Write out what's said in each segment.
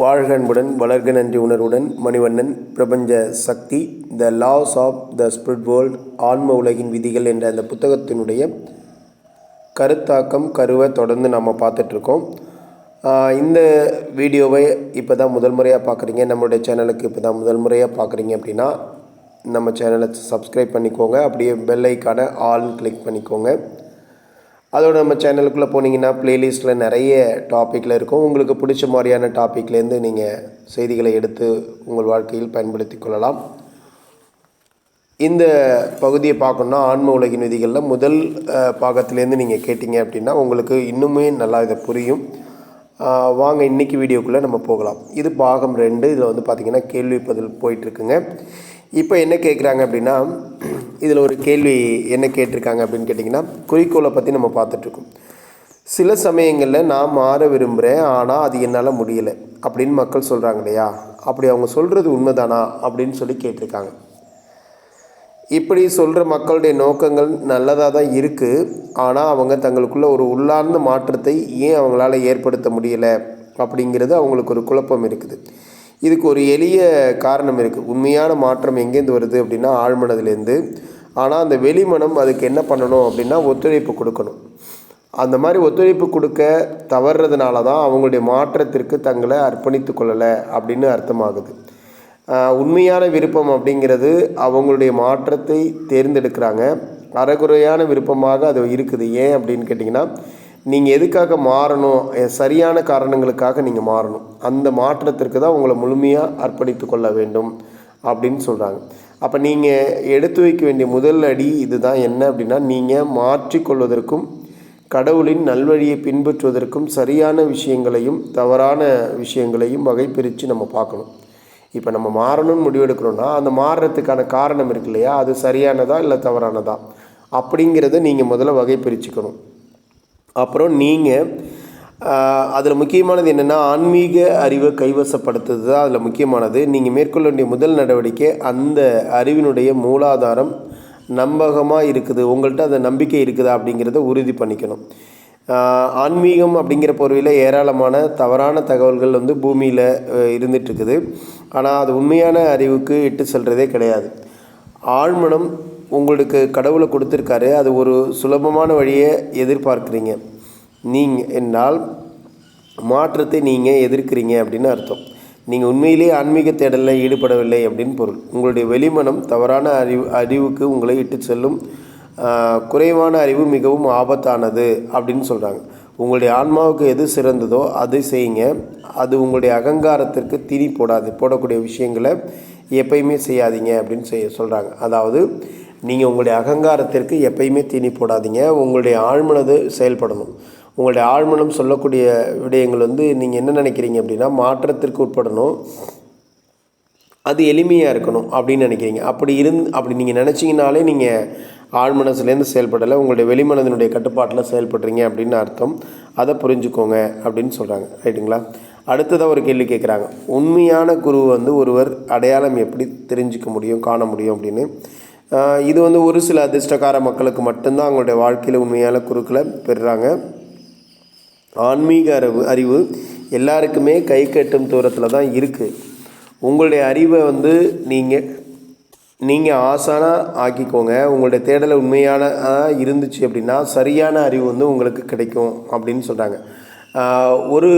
வாழ்க அன்புடன் வளர்க நன்றி உணர்வுடன் மணிவண்ணன் பிரபஞ்ச சக்தி the laws of the spirit world ஆன்ம உலகின் விதிகள் என்ற அந்த புத்தகத்தினுடைய கருத்தாக்கம் கருவை தொடர்ந்து நம்ம பார்த்துட்ருக்கோம். இந்த வீடியோவை இப்போ தான் முதல் முறையாக பார்க்குறீங்க நம்மளுடைய சேனலுக்கு இப்போ தான் முதல் முறையாக பார்க்குறீங்க அப்படின்னா நம்ம சேனலை சப்ஸ்கிரைப் பண்ணிக்கோங்க. அப்படியே பெல் ஐக்கான ஆல்னு கிளிக் பண்ணிக்கோங்க. அதோட நம்ம சேனலுக்குள்ளே போனீங்கன்னா ப்ளேலிஸ்ட்டில் நிறைய டாப்பிக்கில் இருக்கும். உங்களுக்கு பிடிச்ச மாதிரியான டாப்பிக்லேருந்து நீங்கள் செய்திகளை எடுத்து உங்கள் வாழ்க்கையில் பயன்படுத்தி கொள்ளலாம். இந்த பகுதியை பார்க்கணுன்னா ஆன்ம உலகின் விதிகளில் முதல் பாகத்துலேருந்து நீங்கள் கேட்டிங்க அப்படின்னா உங்களுக்கு இன்னுமே நல்லா இதை புரியும். வாங்க இன்றைக்கி வீடியோக்குள்ளே நம்ம போகலாம். இது பாகம் ரெண்டு. இதில் வந்து பார்த்திங்கன்னா கேள்வி பதில் போயிட்டுருக்குங்க இப்போ என்ன கேட்குறாங்க அப்படின்னா இதில் ஒரு கேள்வி என்ன கேட்டிருக்காங்க அப்படின்னு கேட்டிங்கன்னா குறிக்கோளை பற்றி நம்ம பார்த்துட்ருக்கோம். சில சமயங்களில் நான் மாற விரும்புகிறேன் ஆனால் அது என்னால் முடியலை அப்படின்னு மக்கள் சொல்கிறாங்க இல்லையா? அப்படி அவங்க சொல்கிறது உண்மைதானா அப்படின்னு சொல்லி கேட்டிருக்காங்க. இப்படி சொல்கிற மக்களுடைய நோக்கங்கள் நல்லதாக தான் இருக்குது ஆனால் அவங்க தங்களுக்குள்ள ஒரு உள்ளார்ந்த மாற்றத்தை ஏன் அவங்களால ஏற்படுத்த முடியலை அப்படிங்கிறது அவங்களுக்கு ஒரு குழப்பம் இருக்குது. இதுக்கு ஒரு எளிய காரணம் இருக்குது உண்மையான மாற்றம் எங்கேருந்து வருது அப்படின்னா ஆழ்மனதுலேருந்து. ஆனால் அந்த வெளிமனம் அதுக்கு என்ன பண்ணணும் அப்படின்னா ஒத்துழைப்பு கொடுக்கணும். அந்த மாதிரி ஒத்துழைப்பு கொடுக்க தவறுறதுனால தான் அவங்களுடைய மாற்றத்திற்கு தங்களை அர்ப்பணித்து கொள்ளலை அப்படின்னு அர்த்தமாகுது. உண்மையான விருப்பம் அப்படிங்கிறது அவங்களுடைய மாற்றத்தை தேர்ந்தெடுக்கிறாங்க. அறகுறையான விருப்பமாக அது இருக்குது. ஏன் அப்படின்னு கேட்டிங்கன்னா நீங்கள் எதுக்காக மாறணும்? சரியான காரணங்களுக்காக நீங்கள் மாறணும். அந்த மாற்றத்திற்கு தான் உங்களை முழுமையாக அர்ப்பணித்து கொள்ள வேண்டும் அப்படின்னு சொல்கிறாங்க அப்போ நீங்கள் எடுத்து வைக்க வேண்டிய முதல் அடி இதுதான். என்ன அப்படின்னா நீங்கள் மாற்றிக்கொள்வதற்கும் கடவுளின் நல்வழியை பின்பற்றுவதற்கும் சரியான விஷயங்களையும் தவறான விஷயங்களையும் வகை பிரித்து நம்ம பார்க்கணும். இப்போ நம்ம மாறணும்னு முடிவெடுக்கிறோன்னா அந்த மாறுறதுக்கான காரணம் இருக்கு இல்லையா? அது சரியானதா இல்லை தவறானதா? அப்படிங்கிறத நீங்கள் முதல்ல வகை பிரிச்சுக்கணும் அப்புறம் நீங்கள் அதில் முக்கியமானது என்னென்னா ஆன்மீக அறிவை கைவசப்படுத்துறது தான் அதில் முக்கியமானது. நீங்கள் மேற்கொள்ள வேண்டிய முதல் நடவடிக்கை அந்த அறிவினுடைய மூலாதாரம் நம்பகமாக இருக்குது உங்கள்கிட்ட அந்த நம்பிக்கை இருக்குதா அப்படிங்கிறத உறுதி பண்ணிக்கணும். ஆன்மீகம் அப்படிங்கிற பொருளில் ஏராளமான தவறான தகவல்கள் வந்து பூமியில் இருந்துகிட்ருக்குது ஆனால் அது உண்மையான அறிவுக்கு இட்டு செல்கிறதே கிடையாது. ஆழ்மனம் உங்களுக்கு கடவுளை கொடுத்துருக்காரு அது ஒரு சுலபமான வழியை எதிர்பார்க்குறீங்க. நீங்கள் என்னால் மாற்றத்தை நீங்கள் எதிர்க்கிறீங்க அப்படின்னு அர்த்தம். நீங்கள் உண்மையிலேயே ஆன்மீக தேடலில் ஈடுபடவில்லை அப்படின்னு பொருள். உங்களுடைய வெளிமனம் தவறான அறிவு அறிவுக்கு உங்களை இட்டு செல்லும் குறைவான அறிவு மிகவும் ஆபத்தானது அப்படின்னு சொல்கிறாங்க உங்களுடைய ஆன்மாவுக்கு எது சிறந்ததோ அதை செய்யுங்க. அது உங்களுடைய அகங்காரத்திற்கு தீனி போடாது போடக்கூடிய விஷயங்களை எப்பயுமே செய்யாதீங்க அப்படின்னு செய்ய சொல்கிறாங்க அதாவது நீங்கள் உங்களுடைய அகங்காரத்திற்கு எப்பயுமே தீனி போடாதீங்க. உங்களுடைய ஆழ்மனது செயல்படணும். உங்களுடைய ஆழ்மனம் சொல்லக்கூடிய விடயங்கள் வந்து நீங்கள் என்ன நினைக்கிறீங்க அப்படின்னா மாற்றத்திற்கு உட்படணும். அது எளிமையாக இருக்கணும் அப்படின்னு நினைக்கிறீங்க. அப்படி இருந் அப்படி நீங்கள் நினச்சிங்கனாலே நீங்கள் ஆழ்மனசுலேருந்து செயல்படலை உங்களுடைய வெளிமனதினுடைய கட்டுப்பாட்டில் செயல்படுறீங்க அப்படின்னு அர்த்தம். அதை புரிஞ்சுக்கோங்க அப்படின்னு சொல்கிறாங்க ரைட்டுங்களா? அடுத்ததாக ஒரு கேள்வி கேட்குறாங்க உண்மையான குரு வந்து ஒருவர் அடையாளம் எப்படி தெரிஞ்சுக்க முடியும் காண முடியும் அப்படின்னு. இது வந்து ஒரு சில அதிர்ஷ்டக்கார மக்களுக்கு மட்டும்தான் அவங்களுடைய வாழ்க்கையில் உண்மையான குருக்களை பெறுறாங்க. ஆன்மீக அறிவு அறிவு எல்லாருக்குமே கை கட்டும் தூரத்தில் தான் இருக்குது உங்களுடைய அறிவை வந்து நீங்கள் நீங்கள் ஆசானாக ஆக்கிக்கோங்க. உங்களுடைய தேடலை உண்மையான இருந்துச்சு அப்படின்னா சரியான அறிவு வந்து உங்களுக்கு கிடைக்கும் அப்படின்னு சொல்கிறாங்க ஒரு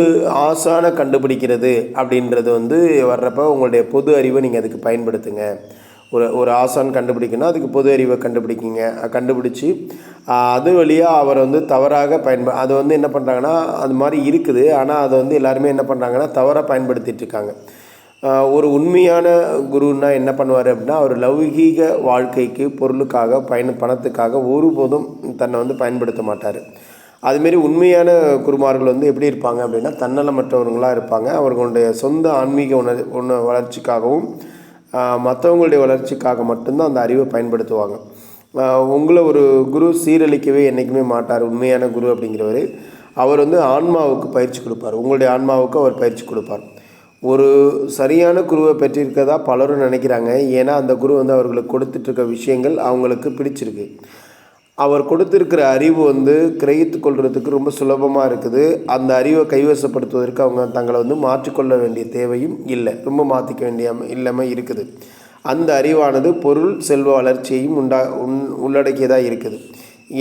ஆசான கண்டுபிடிக்கிறது அப்படின்றது வந்து வர்றப்ப உங்களுடைய பொது அறிவை நீங்கள் அதுக்கு பயன்படுத்துங்க. ஒரு ஒரு ஆசான் கண்டுபிடிக்கணும். அதுக்கு பொது அறிவை கண்டுபிடிக்கிங்க. கண்டுபிடிச்சி அது வழியாக அவர் வந்து தவறாக பயன்ப அது வந்து என்ன பண்ணுறாங்கன்னா அது மாதிரி இருக்குது. ஆனால் அதை வந்து எல்லாருமே என்ன பண்ணுறாங்கன்னா தவறாக பயன்படுத்திட்டு இருக்காங்க. ஒரு உண்மையான குருன்னா என்ன பண்ணுவார் அப்படின்னா அவர் லௌகீக வாழ்க்கைக்கு பொருளுக்காக பயன் பணத்துக்காக ஒருபோதும் தன்னை வந்து பயன்படுத்த மாட்டார். அதுமாரி உண்மையான குருமார்கள் வந்து எப்படி இருப்பாங்க அப்படின்னா தன்னலமற்றவர்களாக இருப்பாங்க. அவர்களுடைய சொந்த ஆன்மீக உணர் உண வளர்ச்சிக்காகவும் மற்றவங்களுடைய வளர்ச்சிக்காக மட்டும்தான் அந்த அறிவை பயன்படுத்துவாங்க. உங்களை ஒரு குரு சீரழிக்கவே என்றைக்குமே மாட்டார் உண்மையான குரு அப்படிங்கிறவர். அவர் வந்து ஆன்மாவுக்கு பயிற்சி கொடுப்பார். உங்களுடைய ஆன்மாவுக்கு அவர் பயிற்சி கொடுப்பார். ஒரு சரியான குருவை பெற்றிருக்கதா பலரும் நினைக்கிறாங்க. ஏன்னா அந்த குரு வந்து அவர்களுக்கு கொடுத்துட்ருக்க விஷயங்கள் அவங்களுக்கு பிடிச்சிருக்கு. அவர் கொடுத்துருக்கிற அறிவு வந்து கிரகித்து கொள்வதுக்கு ரொம்ப சுலபமாக இருக்குது. அந்த அறிவை கைவசப்படுத்துவதற்கு அவங்க தங்களை வந்து மாற்றிக்கொள்ள வேண்டிய தேவையும் இல்லை. ரொம்ப மாற்றிக்க வேண்டிய இல்லாமல் இருக்குது. அந்த அறிவானது பொருள் செல்வ வளர்ச்சியையும் உண்டா உன் உள்ளடக்கியதாக இருக்குது.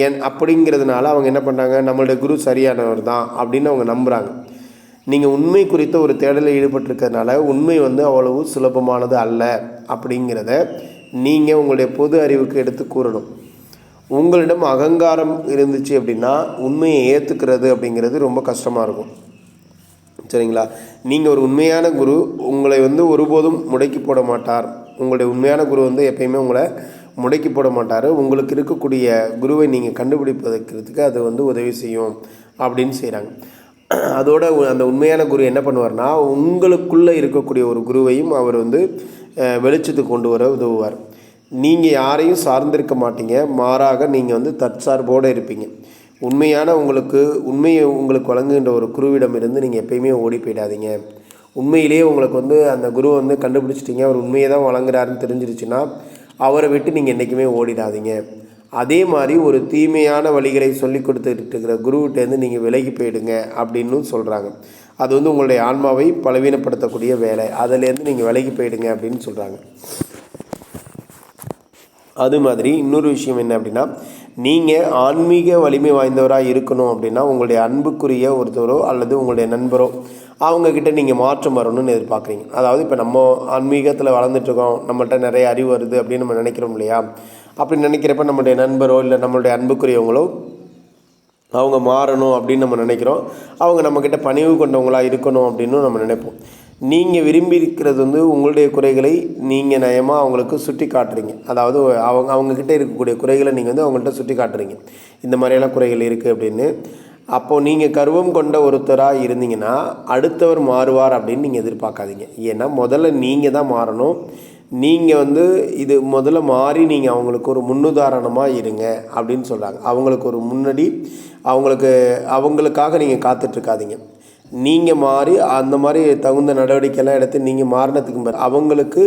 ஏன் அப்படிங்கிறதுனால அவங்க என்ன பண்ணுறாங்க நம்மளுடைய குரு சரியானவர் தான் அப்படின்னு அவங்க நம்புகிறாங்க நீங்கள் உண்மை குறித்த ஒரு தேடலில் ஈடுபட்டிருக்கிறதுனால உண்மை வந்து அவ்வளவு சுலபமானது அல்ல அப்படிங்கிறத நீங்கள் உங்களுடைய பொது அறிவுக்கு எடுத்து கூறணும். உங்களிடம் அகங்காரம் இருந்துச்சு அப்படின்னா உண்மையை ஏற்றுக்கிறது அப்படிங்கிறது ரொம்ப கஷ்டமாக இருக்கும். சரிங்களா? நீங்கள் ஒரு உண்மையான குரு உங்களை வந்து ஒருபோதும் முடக்கி போட மாட்டார். உங்களுடைய உண்மையான குரு வந்து எப்பயுமே உங்களை முடக்கி போட மாட்டார். உங்களுக்கு இருக்கக்கூடிய குருவை நீங்கள் கண்டுபிடிப்பதற்கிறதுக்கு அது வந்து உதவி செய்யும் அப்படின்னு செய்கிறாங்க அதோட அந்த உண்மையான குரு என்ன பண்ணுவார்னா உங்களுக்குள்ளே இருக்கக்கூடிய ஒரு குருவையும் அவர் வந்து வெளிச்சத்துக்கு கொண்டு வர உதவுவார். நீங்கள் யாரையும் சார்ந்திருக்க மாட்டீங்க. மாறாக நீங்கள் வந்து தற்சார்போடு இருப்பீங்க. உண்மையான உங்களுக்கு உண்மையை உங்களுக்கு வழங்குகின்ற ஒரு குருவிடம் இருந்து நீங்கள் எப்பயுமே ஓடி போயிடாதீங்க. உண்மையிலேயே உங்களுக்கு வந்து அந்த குரு வந்து கண்டுபிடிச்சிட்டிங்க. அவர் உண்மையை தான் வழங்குறாருன்னு தெரிஞ்சிருச்சுன்னா அவரை விட்டு நீங்கள் என்றைக்குமே ஓடிடாதீங்க. அதே மாதிரி ஒரு தீமையான வழிகளை சொல்லி கொடுத்துட்டு இருக்கிற குருவிட்டேருந்து நீங்கள் விலகி போயிடுங்க அப்படின்னு சொல்கிறாங்க அது வந்து உங்களுடைய ஆன்மாவை பலவீனப்படுத்தக்கூடிய வேலை. அதிலேருந்து நீங்கள் விலகி போயிடுங்க அப்படின்னு சொல்கிறாங்க அது மாதிரி இன்னொரு விஷயம் என்ன அப்படின்னா நீங்கள் ஆன்மீக வலிமை வாய்ந்தவராக இருக்கணும் அப்படின்னா உங்களுடைய அன்புக்குரிய ஒருத்தரோ அல்லது உங்களுடைய நண்பரோ அவங்கக்கிட்ட நீங்கள் மாற்றம் வரணும்னு எதிர்பார்க்குறீங்க. அதாவது இப்போ நம்ம ஆன்மீகத்தில் வளர்ந்துட்டுருக்கோம் நம்மள்ட்ட நிறைய அறிவு வருது அப்படின்னு நம்ம நினைக்கிறோம் இல்லையா? அப்படி நினைக்கிறப்ப நம்மளுடைய நண்பரோ இல்லை நம்மளுடைய அன்புக்குரியவங்களோ அவங்க மாறணும் அப்படின்னு நம்ம நினைக்கிறோம். அவங்க நம்மக்கிட்ட பணிவு கொண்டவங்களாக இருக்கணும் அப்படின்னு நம்ம நினைப்போம். நீங்கள் விரும்பி இருக்கிறது வந்து உங்களுடைய குறைகளை நீங்கள் நயமாக அவங்களுக்கு சுட்டி காட்டுறீங்க. அதாவது அவங்க அவங்கக்கிட்ட இருக்கக்கூடிய குறைகளை நீங்கள் வந்து அவங்கள்ட்ட சுட்டி காட்டுறீங்க. இந்த மாதிரியெல்லாம் குறைகள் இருக்குது அப்படின்னு. அப்போது நீங்கள் கர்வம் கொண்ட ஒருத்தராக இருந்தீங்கன்னா அடுத்தவர் மாறுவார் அப்படின்னு நீங்கள் எதிர்பார்க்காதீங்க. ஏன்னா முதல்ல நீங்கள் தான் மாறணும். நீங்கள் வந்து இது முதல்ல மாறி நீங்கள் அவங்களுக்கு ஒரு முன்னுதாரணமாக இருங்க அப்படின்னு சொல்கிறாங்க அவங்களுக்கு ஒரு முன்னாடி அவங்களுக்கு அவங்களுக்காக நீங்கள் காத்துட்ருக்காதீங்க நீங்கள் மாறி அந்த மாதிரி தகுந்த நடவடிக்கையெல்லாம் எடுத்து நீங்கள் மாறினதுக்கு பிறகு அவங்களுக்கு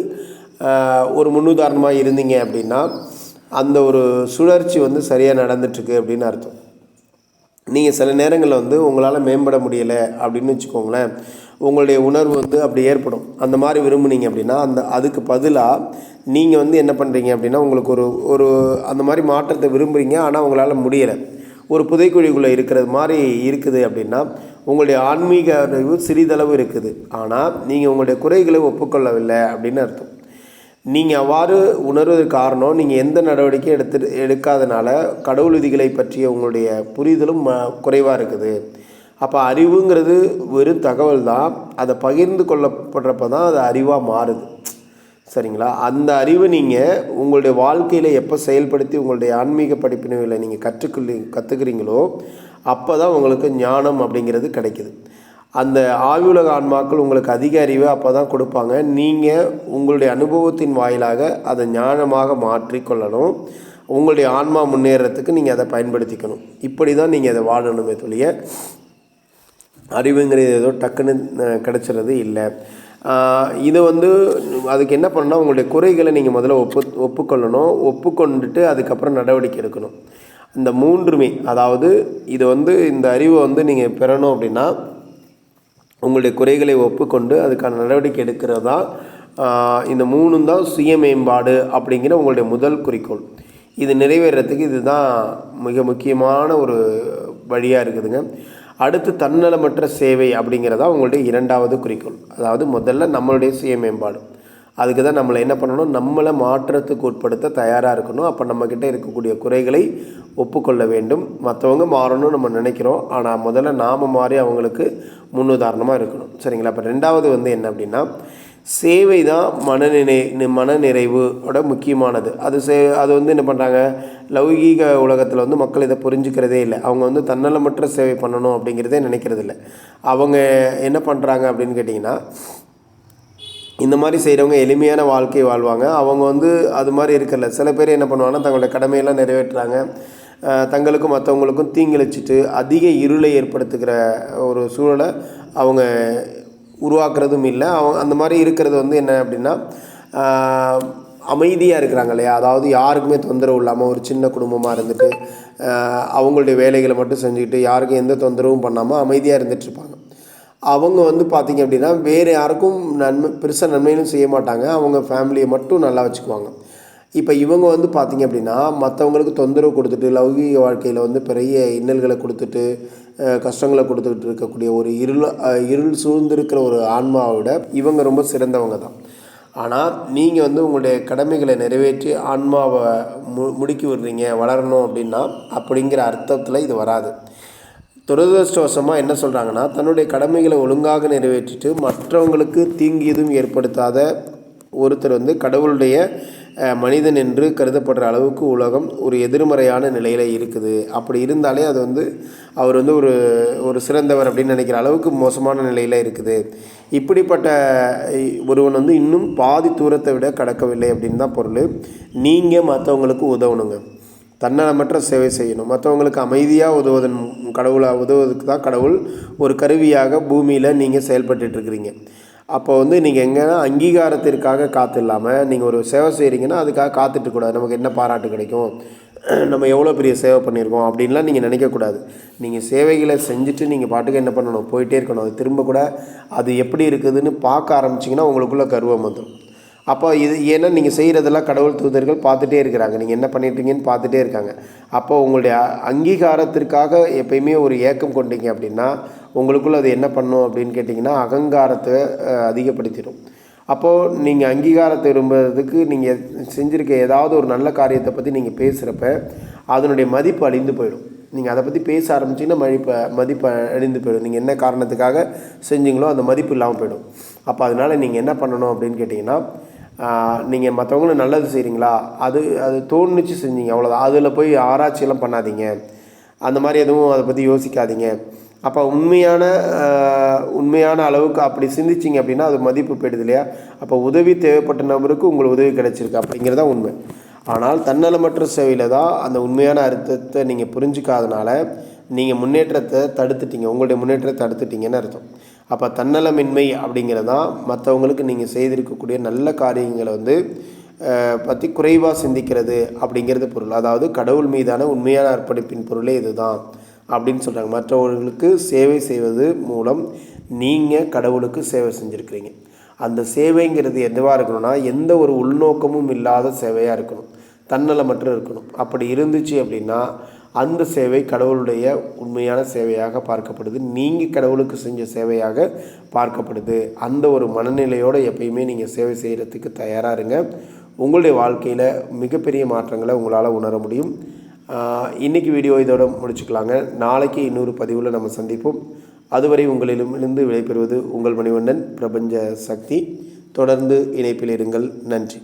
ஒரு முன்னுதாரணமாக இருந்தீங்க அப்படின்னா அந்த ஒரு சுழற்சி வந்து சரியாக நடந்துட்டுருக்கு அப்படின்னு அர்த்தம். நீங்கள் சில நேரங்களில் வந்து உங்களால் மேம்பட முடியலை அப்படின்னு வச்சுக்கோங்களேன் உங்களுடைய உணர்வு வந்து அப்படி ஏற்படும். அந்த மாதிரி விரும்புனீங்க அப்படின்னா அந்த அதுக்கு பதிலாக நீங்கள் வந்து என்ன பண்ணுறீங்க அப்படின்னா உங்களுக்கு ஒரு ஒரு அந்த மாதிரி மாற்றத்தை விரும்புகிறீங்க ஆனால் உங்களால் முடியலை. ஒரு புதைக்குழிக்குள்ளே இருக்கிறது மாதிரி இருக்குது அப்படின்னா உங்களுடைய ஆன்மீக அறிவு சிறிதளவு இருக்குது. ஆனால் நீங்கள் உங்களுடைய குறைகளை ஒப்புக்கொள்ளவில்லை அப்படின்னு அர்த்தம். நீங்கள் அவ்வாறு உணர்வதற்கு காரணம் நீங்கள் எந்த நடவடிக்கையும் எடுத்து எடுக்காதனால கடவுள் விதிகளை பற்றிய உங்களுடைய புரிதலும் குறைவாக இருக்குது. அப்போ அறிவுங்கிறது வெறும் தகவல் தான். அதை பகிர்ந்து கொள்ளப்படுறப்ப தான் அது அறிவாக மாறுது. சரிங்களா? அந்த அறிவை நீங்கள் உங்களுடைய வாழ்க்கையில் எப்போ செயல்படுத்தி உங்களுடைய ஆன்மீக படிப்பினங்களை நீங்கள் கற்றுக்கொள்ளி கற்றுக்கிறீங்களோ அப்போ தான் உங்களுக்கு ஞானம் அப்படிங்கிறது கிடைக்குது. அந்த ஆயுலக ஆன்மாக்கள் உங்களுக்கு அதிக அறிவை அப்போ தான் கொடுப்பாங்க. நீங்கள் உங்களுடைய அனுபவத்தின் வாயிலாக அதை ஞானமாக மாற்றிக்கொள்ளணும். உங்களுடைய ஆன்மா முன்னேறத்துக்கு நீங்கள் அதை பயன்படுத்திக்கணும். இப்படி தான் நீங்கள் அதை வாழணுமே தொழிய. அறிவுங்கிறது ஏதோ டக்குன்னு அஹ், கிடைச்சிறது இல்லை. இது வந்து அதுக்கு என்ன பண்ணணும்னா உங்களுடைய குறைகளை நீங்கள் முதல்ல ஒப்பு ஒப்புக்கொள்ளணும். ஒப்புக்கொண்டுட்டு அதுக்கப்புறம் நடவடிக்கை எடுக்கணும். இந்த மூன்றுமே அதாவது இது வந்து இந்த அறிவை வந்து நீங்கள் பெறணும் அப்படின்னா உங்களுடைய குறைகளை ஒப்புக்கொண்டு அதுக்கான நடவடிக்கை எடுக்கிறது தான் இந்த மூணும் தான் சுய மேம்பாடு அப்படிங்கிற உங்களுடைய முதல் குறிக்கோள். இது நிறைவேறத்துக்கு இதுதான் மிக முக்கியமான ஒரு வழியாக இருக்குதுங்க. அடுத்து தன்னலமற்ற சேவை அப்படிங்கிறதா உங்களுடைய இரண்டாவது குறிக்கோள். அதாவது முதல்ல நம்மளுடைய சுய மேம்பாடு அதுக்கு தான் நம்மளை என்ன பண்ணணும்? நம்மளை மாற்றத்துக்கு உட்படுத்த தயாராக இருக்கணும். அப்போ நம்மக்கிட்ட இருக்கக்கூடிய குறைகளை ஒப்புக்கொள்ள வேண்டும். மற்றவங்க மாறணும்னு நம்ம நினைக்கிறோம். ஆனால் முதல்ல நாம் மாறி அவங்களுக்கு முன்னுதாரணமாக இருக்கணும். சரிங்களா? அப்போ ரெண்டாவது வந்து என்ன அப்படின்னா சேவை தான் மனநிறை மனநிறைவோட முக்கியமானது. அது சே அது வந்து என்ன பண்ணுறாங்க லௌகீக உலகத்தில் வந்து மக்கள் இதை புரிஞ்சுக்கிறதே இல்லை. அவங்க வந்து தன்னலமற்ற சேவை பண்ணணும் அப்படிங்கிறதே நினைக்கிறது இல்லை அவங்க என்ன பண்ணுறாங்க அப்படின்னு கேட்டிங்கன்னா இந்த மாதிரி செய்கிறவங்க எளிமையான வாழ்க்கை வாழ்வாங்க. அவங்க வந்து அது மாதிரி இருக்கல. சில பேர் என்ன பண்ணுவாங்கன்னா தங்களுடைய கடமையெல்லாம் நிறைவேற்றுறாங்க. தங்களுக்கும் மற்றவங்களுக்கும் தீங்கிழிச்சிட்டு அதிக இருளை ஏற்படுத்துகிற ஒரு சூழலை அவங்க உருவாக்குறதும் இல்லை. அவங்க அந்த மாதிரி இருக்கிறது வந்து என்ன அப்படின்னா அமைதியாக இருக்கிறாங்க இல்லையா? அதாவது யாருக்குமே தொந்தரவு இல்லாமல் ஒரு சின்ன குடும்பமாக இருந்துட்டு அவங்களுடைய வேலைகளை மட்டும் செஞ்சுக்கிட்டு யாருக்கும் எந்த தொந்தரவும் பண்ணாமல் அமைதியாக இருந்துகிட்ருப்பாங்க அவங்க வந்து பார்த்திங்க அப்படின்னா வேறு யாருக்கும் நன்மை பெருசாக நன்மையிலும் செய்ய மாட்டாங்க. அவங்க ஃபேமிலியை மட்டும் நல்லா வச்சுக்குவாங்க. இப்போ இவங்க வந்து பார்த்திங்க அப்படின்னா மற்றவங்களுக்கு தொந்தரவு கொடுத்துட்டு லௌகீக வாழ்க்கையில் வந்து பெரிய இன்னல்களை கொடுத்துட்டு கஷ்டங்களை கொடுத்துக்கிட்டு இருக்கக்கூடிய ஒரு இருள் இருள் சூழ்ந்திருக்கிற ஒரு ஆன்மாவை விட இவங்க ரொம்ப சிறந்தவங்க தான். ஆனால் நீங்கள் வந்து உங்களுடைய கடமைகளை நிறைவேற்றி ஆன்மாவை மு முடுக்கி விடுறீங்க வளரணும் அப்படின்னா அப்படிங்கிற அர்த்தத்தில் இது வராது. துரதிருஷ்டவசமாக என்ன சொல்கிறாங்கன்னா தன்னுடைய கடமைகளை ஒழுங்காக நிறைவேற்றிட்டு மற்றவங்களுக்கு தீங்கு எதுவும் ஏற்படுத்தாத ஒருத்தர் வந்து கடவுளுடைய மனிதன் என்று கருதப்படுற அளவுக்கு உலகம் ஒரு எதிர்மறையான நிலையில் இருக்குது. அப்படி இருந்தாலே அது வந்து அவர் வந்து ஒரு ஒரு சிறந்தவர் அப்படின்னு நினைக்கிற அளவுக்கு மோசமான நிலையில் இருக்குது. இப்படிப்பட்ட ஒருவன் வந்து இன்னும் பாதி தூரத்தை விட கடக்கவில்லை அப்படின்னு தான் பொருள். நீங்கள் மற்றவங்களுக்கு உதவணுங்க. தன்னலமற்ற சேவை செய்யணும். மற்றவங்களுக்கு அமைதியாக உதவுவதன் கடவுளாக உதவுவதற்கு தான் கடவுள் ஒரு கருவியாக பூமியில் நீங்கள் செயல்பட்டுருக்கிறீங்க அப்போ வந்து நீங்கள் எங்கன்னா அங்கீகாரத்திற்காக காத்து இல்லாமல் நீங்கள் ஒரு சேவை செய்கிறீங்கன்னா அதுக்காக காத்துட்டுக்கூடாது நமக்கு என்ன பாராட்டு கிடைக்கும்? நம்ம எவ்வளோ பெரிய சேவை பண்ணியிருக்கோம் அப்படின்லாம் நீங்கள் நினைக்கக்கூடாது நீங்கள் சேவைகளை செஞ்சுட்டு நீங்கள் பாட்டுக்கு என்ன பண்ணணும்? போயிட்டே இருக்கணும். அது திரும்ப கூட அது எப்படி இருக்குதுன்னு பார்க்க ஆரம்பிச்சிங்கன்னா உங்களுக்குள்ளே கருவம் வந்துடும் அப்போ இது ஏன்னா நீங்கள் செய்கிறதெல்லாம் கடவுள் தூதர்கள் பார்த்துட்டே இருக்கிறாங்க. நீங்கள் என்ன பண்ணிட்டீங்கன்னு பார்த்துட்டே இருக்காங்க. அப்போ உங்களுடைய அங்கீகாரத்திற்காக எப்பயுமே ஒரு ஏக்கம் கொண்டீங்க அப்படின்னா உங்களுக்குள்ள அது என்ன பண்ணும் அப்படின்னு கேட்டிங்கன்னா அகங்காரத்தை அதிகப்படுத்திடும். அப்போது நீங்கள் அங்கீகாரத்தை விரும்புறதுக்கு நீங்கள் செஞ்சுருக்க ஏதாவது ஒரு நல்ல காரியத்தை பற்றி நீங்கள் பேசுகிறப்ப அதனுடைய மதிப்பு அழிந்து போயிடும். நீங்கள் அதை பற்றி பேச ஆரம்பிச்சிங்கன்னா மதிப்பை மதிப்பு அழிந்து போயிடும். நீங்கள் என்ன காரணத்துக்காக செஞ்சீங்களோ அந்த மதிப்பு இல்லாமல் போயிடும். அப்போ அதனால் நீங்கள் என்ன பண்ணணும் அப்படின்னு கேட்டிங்கன்னா நீங்கள் மற்றவங்களும் நல்லது செய்கிறீங்களா அது அது தோணுச்சு செஞ்சீங்க அவ்வளோதான் அதில் போய் ஆராய்ச்சியெல்லாம் பண்ணாதீங்க. அந்த மாதிரி எதுவும் அதை பற்றி யோசிக்காதீங்க. அப்போ உண்மையான உண்மையான அளவுக்கு அப்படி சிந்திச்சிங்க அப்படின்னா அது மதிப்பு போயிடுது இல்லையா? அப்போ உதவி தேவைப்பட்ட நபருக்கு உங்களுக்கு உதவி கிடைச்சிருக்கு அப்படிங்கிறது தான் உண்மை. ஆனால் தன்னலமற்ற சேவையில் தான் அந்த உண்மையான அர்த்தத்தை நீங்கள் புரிஞ்சுக்காதனால நீங்கள் முன்னேற்றத்தை தடுத்துட்டீங்க. உங்களுடைய முன்னேற்றத்தை தடுத்துட்டீங்கன்னு அர்த்தம். அப்போ தன்னலமின்மை அப்படிங்கிறது தான் மற்றவங்களுக்கு நீங்கள் செய்திருக்கக்கூடிய நல்ல காரியங்களை வந்து பற்றி குறைவாக சிந்திக்கிறது அப்படிங்கிறது பொருள். அதாவது கடவுள் மீதான உண்மையான அர்ப்பணிப்பின் பொருளே இதுதான் அப்படின்னு சொல்கிறாங்க மற்றவர்களுக்கு சேவை செய்வது மூலம் நீங்கள் கடவுளுக்கு சேவை செஞ்சுருக்கிறீங்க. அந்த சேவைங்கிறது எதுவாக இருக்கணும்னா எந்த ஒரு உள்நோக்கமும் இல்லாத சேவையாக இருக்கணும். தன்னலமற்று இருக்கணும். அப்படி இருந்துச்சு அப்படின்னா அந்த சேவை கடவுளுடைய உண்மையான சேவையாக பார்க்கப்படுது. நீங்கள் கடவுளுக்கு செஞ்ச சேவையாக பார்க்கப்படுது. அந்த ஒரு மனநிலையோடு எப்பயுமே நீங்கள் சேவை செய்கிறதுக்கு தயாராக இருங்க. உங்களுடைய வாழ்க்கையில் மிகப்பெரிய மாற்றங்களை உங்களால் உணர முடியும். இன்றைக்கி இன்னைக்கு வீடியோ இதோட முடிச்சுக்கலாங்க. நாளைக்கு இன்னொரு பதிவில் நம்ம சந்திப்போம். அதுவரை உங்களிடமிருந்து விடைபெறுவது உங்கள் மணிவண்ணன் பிரபஞ்ச சக்தி. தொடர்ந்து இணைப்பில் இருங்கள். நன்றி.